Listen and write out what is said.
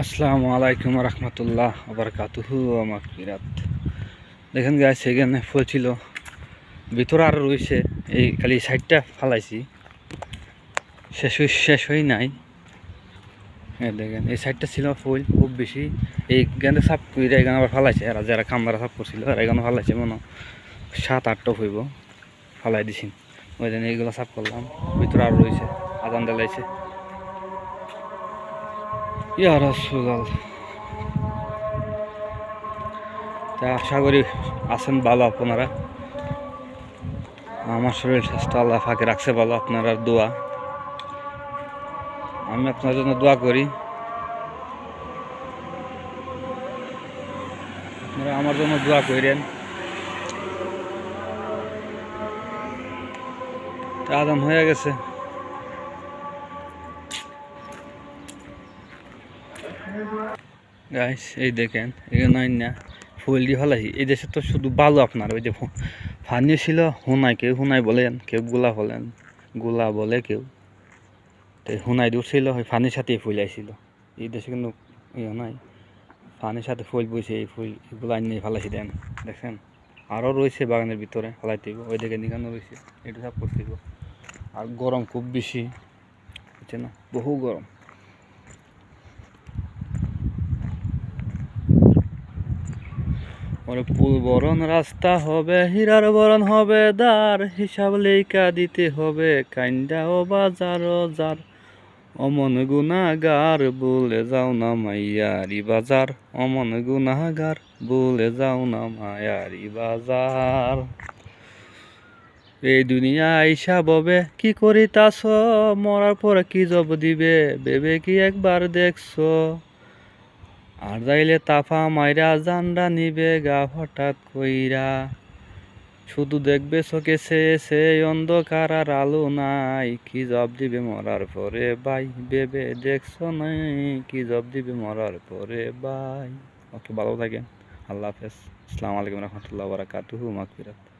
আসসালামু আলাইকুম রহমতুল্লাহ আবরকাতুহু মাকফিরাত দেখেন গাছ সেখানে ফুল ছিল। ভিতরে আরও রয়েছে। এই খালি সাইডটা ফালাইছি। শেষ শেষ হই নাই। হ্যাঁ দেখেন, এই সাইডটা ছিল ফুল, খুব বেশি। এই গানে সাফ করে এখানে আবার ফালাইছে। আর যারা কামদারা সাফ করছিল আর এখানে ফালাইছে, মনে হয় সাত, আটটা হইব। ফালাই দিছি। ওই জন্য এইগুলো সাফ করলাম। ভিতরে আরও রয়েছে। আদান দেলাইছে ইয়া রাসূলুল্লাহ। তা আশা করি আছেন ভালো আপনারা। আমার শরীর স্বাস্থ্য আল্লাহ ফাঁকে রাখছে ভালো, আপনারা দোয়া। আমি আপনার জন্য দোয়া করি। আপনারা আমার জন্য দোয়া করেন। তা আদান হয়ে গেছে। গাইস এই দেখেন, এখানে না, ফুল দিয়ে ফেলাইছি। এই দেশে তো শুধু বালু আপনার, ওই যে ফানি ছিল হুনাই কেউ হুনাই বলেন, কেউ গোলা বলেন, গোলা বলে কেউ। তো হুনাই দিয়ে ছিল ফানির সাথে ফুল আইছিল। এই দেশে কিন্তু ইয়ে নাই। ফানির সাথে ফুল বইছে, এই ফুল, এগুলো আনিয়ে ফেলাইছি, দেন, দেখছেন? আরও রয়েছে বাগানের ভিতরে ফেলাইতে ওই দিকে নিকানো রয়েছে, এটা সব করতে আর গরম খুব বেশি বুঝছে না? বহু গরম। ওরে পুল বরণ রাস্তা হবে, হীরার বরণ হবে দার হিসাব লেখা দিতে হবে কাইন্ডা ও বাজার যার। অমন গুনাগার বলে যাও না মাইয়ারি বাজার। অমন গুনাগার বলে যাও না মায়ারি বাজার। এই দুনিয়া আইসা ববে, কি করি তাস মরার পরে কি জব দিবে? বেবে কি একবার দেখছ? আর যাইলে তাফা মাইরা জান্ডা নিবে গা হঠাৎ কইরা। শুধু দেখবে চোখে সে সে অন্ধকার আর আলো নাই। কি জব দিবে মরার পরে বাই বেবে দেখছ নাই? কি জব দিবে মরার পরে বাই ওকে, ভালো থাকেন। আল্লাহ হাফেজ। আসসালামু আলাইকুম রহমতুল্লাহ বারাকাতুহু, মাগফিরাত।